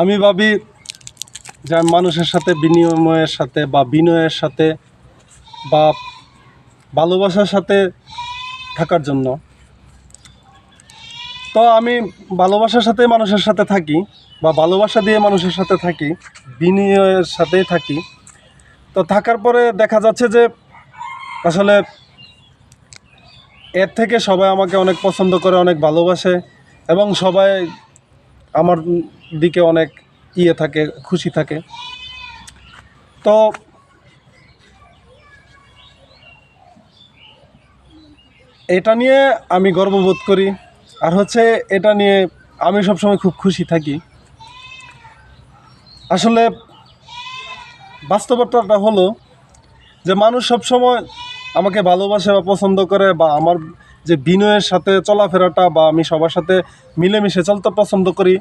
আমি ভাবি যে মানুষের সাথে, বিনিময়ের সাথে বা বিনয়ের সাথে বা ভালোবাসার সাথে থাকার জন্য। তো আমি ভালোবাসার সাথে মানুষের সাথে থাকি বা ভালোবাসা দিয়ে মানুষের সাথে থাকি, বিনিময়ের সাথেই থাকি। তো থাকার পরে দেখা যাচ্ছে যে আসলে এর থেকে সবাই আমাকে অনেক পছন্দ করে, অনেক ভালোবাসে এবং সবাই আমার দিকে অনেক ইয়ে থাকে, খুশি থাকে। তো এটা নিয়ে আমি গর্ববোধ করি। আর হচ্ছে এটা নিয়ে আমি সবসময় খুব খুশি থাকি। আসলে বাস্তবতাটা হলো যে মানুষ সবসময় আমাকে ভালোবাসে বা পছন্দ করে বা আমার যে বিনয়ের সাথে চলাফেরাটা বা আমি সবার সাথে মিলেমিশে চলতে পছন্দ করি,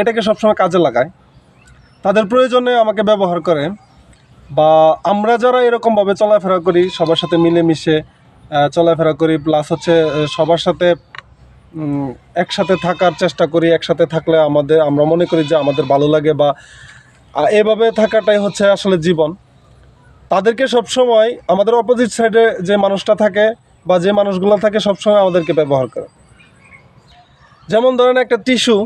এটাকে সবসময় কাজে লাগায়। তাদের প্রয়োজনে আমাকে ব্যবহার করে বা আমরা যারা এরকমভাবে চলাফেরা করি, সবার সাথে মিলেমিশে চলাফেরা করি প্লাস হচ্ছে সবার সাথে একসাথে থাকার চেষ্টা করি, একসাথে থাকলে আমাদের, আমরা মনে করি যে আমাদের ভালো লাগে বা এভাবে থাকাটাই হচ্ছে আসলে জীবন। তাদেরকে সবসময় আমাদের অপোজিট সাইডে যে মানুষটা থাকে বা যে মানুষগুলো থাকে সবসময় আমাদেরকে ব্যবহার করে। যেমন ধরেন একটা টিস্যু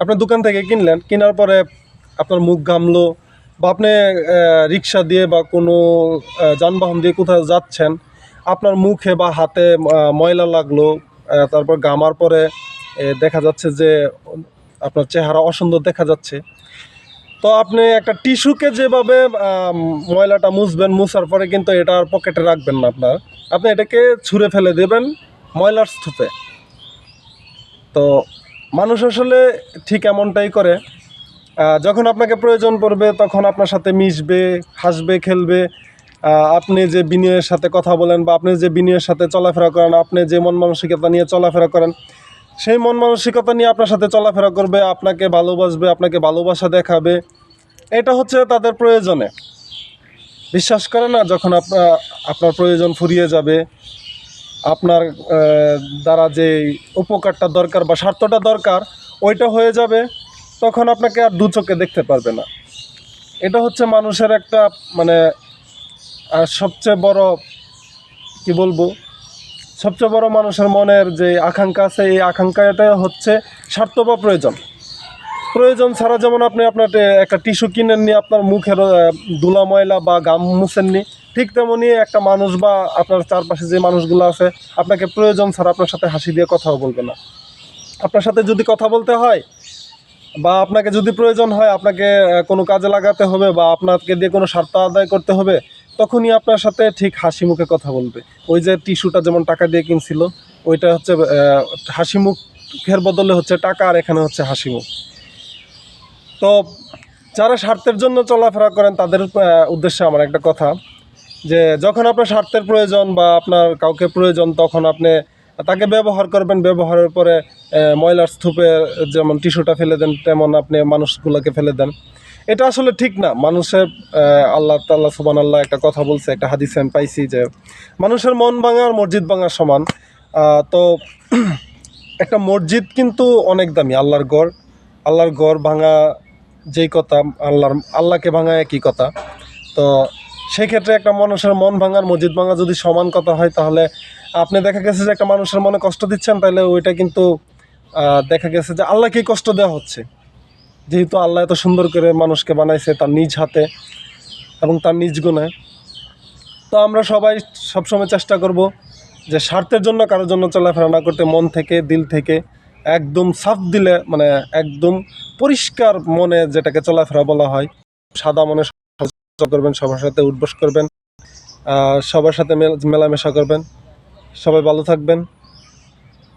আপনি দোকান থেকে কিনলেন, কেনার পরে আপনার মুখ ঘামলো বা আপনি রিক্সা দিয়ে বা কোনো যানবাহন দিয়ে কোথাও যাচ্ছেন, আপনার মুখে বা হাতে ময়লা লাগল তারপর গামার পরে দেখা যাচ্ছে যে আপনার চেহারা অসুন্দর দেখা যাচ্ছে। তো আপনি একটা টিস্যুকে যেভাবে ময়লাটা মুছবেন, মুছার পরে কিন্তু এটা আর পকেটে রাখবেন না আপনার। আপনি এটাকে ছুঁড়ে ফেলে দেবেন ময়লার স্তূপে তো মানুষ আসলে ঠিক এমনটাই করে। যখন আপনাকে প্রয়োজন পড়বে, তখন আপনার সাথে মিশবে, হাসবে, খেলবে। আপনি যে বিনয়ের সাথে কথা বলেন বা আপনি যে বিনয়ের সাথে চলাফেরা করেন, আপনি যে মন মানসিকতা নিয়ে চলাফেরা করেন সেই মন মানসিকতা নিয়ে আপনার সাথে চলাফেরা করবে, আপনাকে ভালোবাসবে, আপনাকে ভালোবাসা দেখাবে। এটা হচ্ছে তাদের প্রয়োজনে। বিশ্বাস করে না যখন আপনার আপনার প্রয়োজন ফুরিয়ে যাবে, আপনার দ্বারা যে উপকারটা দরকার বা স্বার্থটা দরকার, ওইটা হয়ে যাবে, তখন আপনাকে আর দু চোখে দেখতে পারবে না। এটা হচ্ছে মানুষের একটা মানে সবচেয়ে বড়, কি বলব সবচেয়ে বড় মানুষের মনের যে আকাঙ্ক্ষা আছে, এই আকাঙ্ক্ষাটা হচ্ছে স্বার্থ বা প্রয়োজন। প্রয়োজন ছাড়া যেমন আপনি আপনার একটা টিস্যু কিনেননি আপনার মুখের ধুলা ময়লা বা গাম মুছেননি ঠিক তেমনই একটা মানুষ বা আপনার চারপাশে যে মানুষগুলো আছে, আপনাকে প্রয়োজন ছাড়া আপনার সাথে হাসি দিয়ে কথাও বলবে না। আপনার সাথে যদি কথা বলতে হয় বা আপনাকে যদি প্রয়োজন হয়, আপনাকে কোনো কাজে লাগাতে হবে বা আপনাকে দিয়ে কোনো স্বার্থ আদায় করতে হবে তখনই আপনার সাথে ঠিক হাসি মুখে কথা বলবে। ওই যে টিস্যুটা যেমন টাকা দিয়ে কিনছিল, ওইটা হচ্ছে হাসি মুখের বদলে হচ্ছে টাকা আর এখানে হচ্ছে হাসি মুখ। তো যারা স্বার্থের জন্য চলাফেরা করেন, তাদের উদ্দেশ্যে আমার একটা কথা, যে যখন আপনার স্বার্থের প্রয়োজন বা আপনার কাউকে প্রয়োজন, তখন আপনি তাকে ব্যবহার করবেন। ব্যবহারের পরে ময়লার স্তূপে যেমন টিস্যুটা ফেলে দেন, তেমন আপনি মানুষগুলোকে ফেলে দেন। এটা আসলে ঠিক না। মানুষের আল্লাহ তাল্লাহ সুবান আল্লাহ একটা কথা বলছে, একটা হাদিসে আমি পাইছি যে মানুষের মন ভাঙা আর মসজিদ ভাঙার সমান। তো একটা মসজিদ কিন্তু অনেক দামি, আল্লাহর গড় আল্লাহর গড় ভাঙা যেই কথা, আল্লাহর, আল্লাহকে ভাঙা একই কথা। তো সেক্ষেত্রে একটা মানুষের মন ভাঙার মসজিদ ভাঙা যদি সমান কথা হয়, তাহলে আপনি দেখা গেছে যে একটা মানুষের মনে কষ্ট দিচ্ছেন তাহলে ওইটা কিন্তু দেখা গেছে যে আল্লাহকেই কষ্ট দেওয়া হচ্ছে। যেহেতু আল্লাহ এত সুন্দর করে মানুষকে বানাইছে তার নিজ হাতে এবং তার নিজ গুণে তো আমরা সবাই সবসময় চেষ্টা করব যে স্বার্থের জন্য, কারোর জন্য চলাফেরা না করতে, মন থেকে, দিল থেকে একদম সাফ দিলে মানে একদম পরিষ্কার মনে যেটাকে চলাফেরা বলা হয়, সাদা মনে করবেন, সবার সাথে উঠবস করবেন সবার সাথে মেল- মেলামেশা করবেন, সবাই ভালো থাকবেন।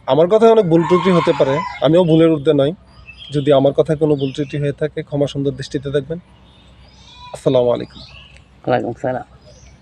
আমার কথায় অনেক ভুল ত্রুটি হতে পারে, আমিও ভুলের ঊর্ধ্বে নই। যদি আমার কথায় কোনো ভুল ত্রুটি হয়ে থাকে, ক্ষমা সুন্দর দৃষ্টিতে দেখবেন। আসসালামু আলাইকুম। ওয়ালাইকুম সালাম